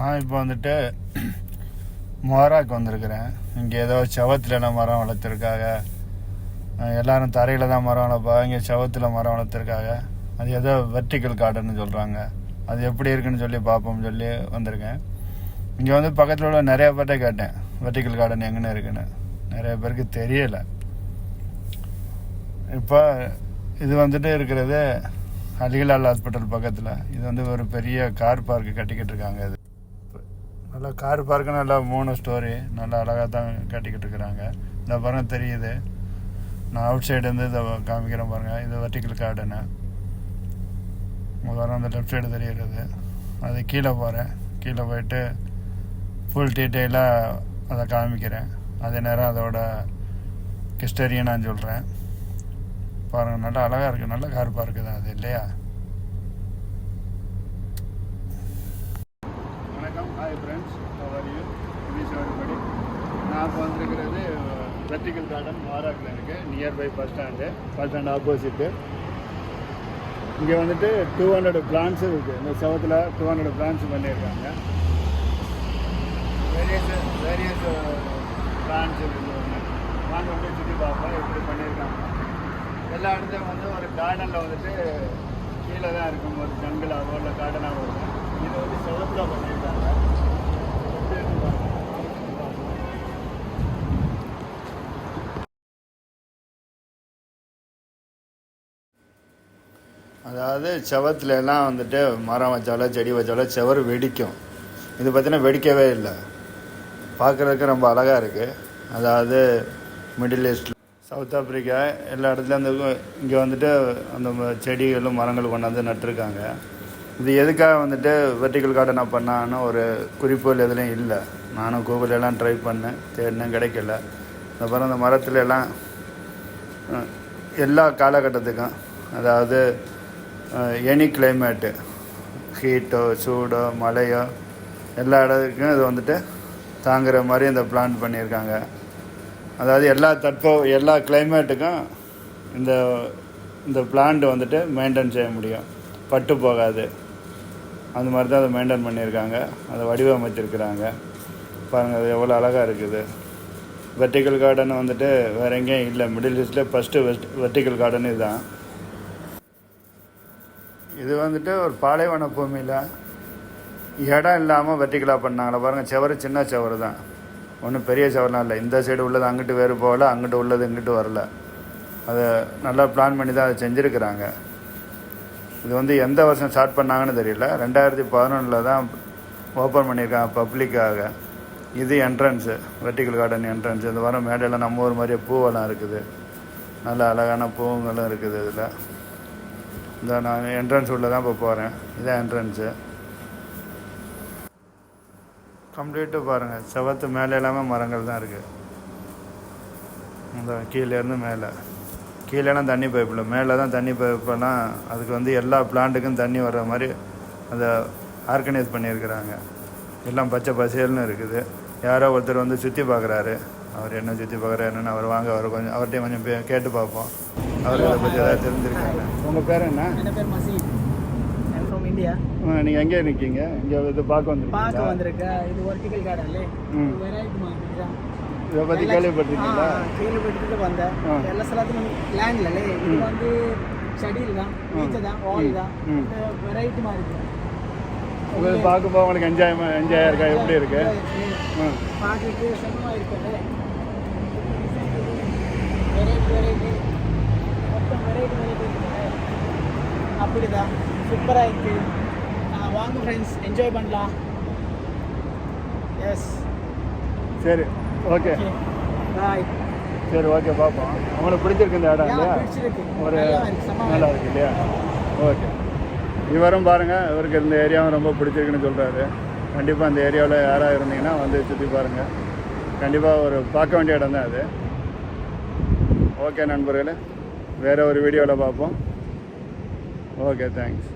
நான் இப்போ வந்துட்டு மொராக்கு வந்திருக்கிறேன். இங்கே ஏதோ செவத்துலலாம் மரம் வளர்த்துருக்காங்க. எல்லோரும் எல்லாரும் தரையில் தான் மரம் வளர்ப்பா இங்கே செவத்தில் மரம் வளர்த்துருக்காங்க. அது ஏதோ வெர்டிக்கல் கார்டன்னு சொல்கிறாங்க அது எப்படி இருக்குன்னு சொல்லி பார்ப்போம்னு சொல்லி வந்திருக்கேன். இங்கே வந்து பக்கத்தில் உள்ள நிறைய பேர்ட்ட கேட்டேன். வெர்டிக்கல் கார்டன் எங்கன்னு இருக்குன்னு. நிறைய பேருக்கு தெரியலை. இப்போ இது வந்துட்டு இருக்கிறது அலிகலால் ஹாஸ்பிட்டல் பக்கத்தில். இது வந்து ஒரு பெரிய கார் பார்க்கு கட்டிக்கிட்டு இருக்காங்க இது. நல்லா கார் பார்க்கு நல்லா மூணு ஸ்டோரி நல்லா அழகாக தான் கட்டிக்கிட்டு இருக்கிறாங்க. இந்த பாருங்க தெரியுது. நான் அவுட் சைடுலேருந்து இதை காமிக்கிறேன் பாருங்கள் இது வெர்டிக்கல் கார்டுன்னு முதல்ல அந்த லெஃப்ட் சைடு தெரிகிறது. அது கீழே போகிறேன் கீழே போயிட்டு ஃபுல் டீட்டெயிலாக அதை காமிக்கிறேன். அதே நேரம் அதோட ஹிஸ்டரியை நான் சொல்கிறேன் பாருங்கள் நல்லா அழகாக இருக்குது நல்ல கார் பார்க்கு தான் அது இல்லையா? ஹாய் ஃப்ரெண்ட்ஸ் ஹவர் இங்கிலீஷ் நான் இப்போ வந்திருக்கிறது வெர்டிக்கல் கார்டன் மாராக்கில் இருக்கு nearby bus stand bus stand opposite இங்கே வந்துட்டு டூ ஹண்ட்ரட் பிளான்ஸும் இருக்குது இந்த செவத்தில் டூ ஹண்ட்ரட் பிளான்ஸ் பண்ணியிருக்காங்க. வேரியஸ் வேரியஸ் பிளான்ஸ் இருக்குது வாங்க வந்து சுற்றி பார்ப்போம் எப்படி பண்ணியிருக்காங்க. எல்லா இடத்துலையும் வந்து ஒரு கார்டனில் வந்துட்டு கீழே தான் இருக்கும் ஒரு ஜங்கிளாகவோ இல்லை கார்டனாகவோ இருக்கும் இது வந்து செவத்தில் பண்ணியிருக்காங்க அதாவது செவத்துலலாம் வந்துட்டு மரம் வச்சாலோ செடி வச்சாலோ செவர் வெடிக்கும். இது பார்த்தீங்கன்னா வெடிக்கவே இல்லை. பார்க்குறதுக்கு ரொம்ப அழகாக இருக்குது அதாவது மிடில் ஈஸ்டில் சவுத் ஆப்பிரிக்கா எல்லா இடத்துலையும் அந்த இங்கே வந்துட்டு அந்த ம- செடிகளும் மரங்களும் கொண்டாந்து நட்டிருக்காங்க. இது எதுக்காக வந்துட்டு வெர்டிக்கல் நான் பண்ணான்னு ஒரு குறிப்புகள் எதுலேயும் இல்லை. நானும் கூகுளெல்லாம் ட்ரை பண்ணேன். தேடினேன் கிடைக்கல. அப்புறம் அந்த மரத்துல எல்லாம் எல்லா காலகட்டத்துக்கும் அதாவது எனி கிளைமேட்டு ஹீட்டோ சூடோ மழையோ எல்லா இடத்துக்கும் இது வந்துட்டு தாங்குற மாதிரி இந்த பிளான் பண்ணியிருக்காங்க. அதாவது எல்லா தட்ப எல்லா கிளைமேட்டுக்கும் இந்த இந்த பிளான்ட் வந்துட்டு மெயின்டைன் செய்ய முடியும். பட்டு போகாது. அந்த மாதிரி தான் அதை மெயின்டைன் பண்ணியிருக்காங்க. அதை வடிவமைச்சிருக்கிறாங்க. பாருங்கள் அது எவ்வளோ அழகாக இருக்குது. வெர்டிக்கல் கார்டன் வந்துட்டு வேற எங்கேயும் இல்லை. மிடில் ஈஸ்டில் ஃபஸ்ட்டு வெஸ்ட் வெர்டிக்கல் கார்டன் இதுதான். இது வந்துட்டு ஒரு பாலைவன பூமியில் இடம் இல்லாமல் வெர்டிக்கலாக பண்ணாங்களே. பாருங்கள் செவரு சின்ன செவரு தான். ஒன்றும் பெரிய செவரெலாம் இல்லை. இந்த சைடு உள்ளது அங்கிட்டு வேறு போகல அங்கிட்டு உள்ளது இங்கிட்டு வரல. அதை நல்லா பிளான் பண்ணி தான் அதை செஞ்சுருக்கிறாங்க. இது வந்து எந்த வருஷம் ஸ்டார்ட் பண்ணாங்கன்னு தெரியல. ரெண்டாயிரத்தி பதினொன்றில் தான் ஓப்பன் பண்ணியிருக்காங்க பப்ளிக்காக இது என்ட்ரன்ஸு வெர்டிக்கல் கார்டன் என்ட்ரன்ஸ் இந்த வாரம் மேடையில் நம்ம ஊர் மாதிரியே பூவெல்லாம் இருக்குது. நல்ல அழகான பூவுங்களும் இருக்குது இதில். இந்த நான் என்ட்ரன்ஸ் உள்ளே தான் இப்போ போகிறேன். இதான் என்ட்ரன்ஸு கம்ப்ளீட்டு பாருங்கள் செவத்து மேலே எல்லாமே மரங்கள் தான் இருக்குது இந்த கீழேருந்து மேலே. கீழேலாம் தண்ணி பைப்பில் மேலே தான் தண்ணி பைப்பெல்லாம் அதுக்கு வந்து எல்லா பிளான்ட்டுக்கும் தண்ணி வர்ற மாதிரி அதை ஆர்கனைஸ் பண்ணியிருக்கிறாங்க. எல்லாம் பச்சை பசேல்னு இருக்குது. யாரோ ஒருத்தர் வந்து சுற்றி பார்க்குறாரு. அவர் என்ன சுற்றி பார்க்குறாரு என்னன்னு அவர் வாங்க அவர் கொஞ்சம் அவர்கிட்ட கொஞ்சம் கேட்டு பார்ப்போம். அவருக்கு அதை பற்றி ஏதாவது தெரிஞ்சிருக்காங்க. உங்கள் பேர் என்ன? இந்தியா நீங்கள் எங்கே இருக்கீங்க? இங்கே இது பார்க்க பார்க்க வந்துருக்கீங்களா வந்திருக்கேன். இது வெர்டிக்கல் கார்டன்ல இதை பற்றி கேள்விப்பட்டிருக்கீங்களா? கேள்விப்பட்டு வந்தேன். எல்லா ஸ்தலத்திலும் லேண்ட்ல இது வந்து செடியில் தான் பீச்சு தான் வால் தான். வெரைட்டி மார்க்கெட் உங்களுக்கு பார்க்கும்போது உங்களுக்கு என்ஜாய் என்ஜாய் இருக்கா? எப்படி இருக்கு? ம் பார்க்கறதுக்கு செம்மமாக இருக்குல்ல வெரைட்டி வெரைட்டி மொத்தம் வெரைட்டி வெரைட்டி இருக்குல்ல அப்படிதான். சூப்பராக இருக்கு. ஆ, வாங்க ஃப்ரெண்ட்ஸ் என்ஜாய் பண்ணலாம். எஸ் சரி. ஓகே. பாய் சரி ஓகே பார்ப்போம். உங்களுக்கு பிடிச்சிருக்கு இந்த இடம் இல்லையா? ஒரு நல்லா இருக்கு, செம்ம நல்லா இருக்கு இல்லையா? ஓகே. இவரும் பாருங்கள் இவருக்கு இந்த ஏரியாவும் ரொம்ப பிடிச்சிருக்குன்னு சொல்கிறாரு கண்டிப்பாக அந்த ஏரியாவில் யாராக இருந்தீங்கன்னா வந்து சுற்றி பாருங்கள் கண்டிப்பாக ஒரு பார்க்க வேண்டிய இடம் தான் அது. ஓகே நண்பர்களே. வேறு ஒரு வீடியோவில் பார்ப்போம். Okay thanks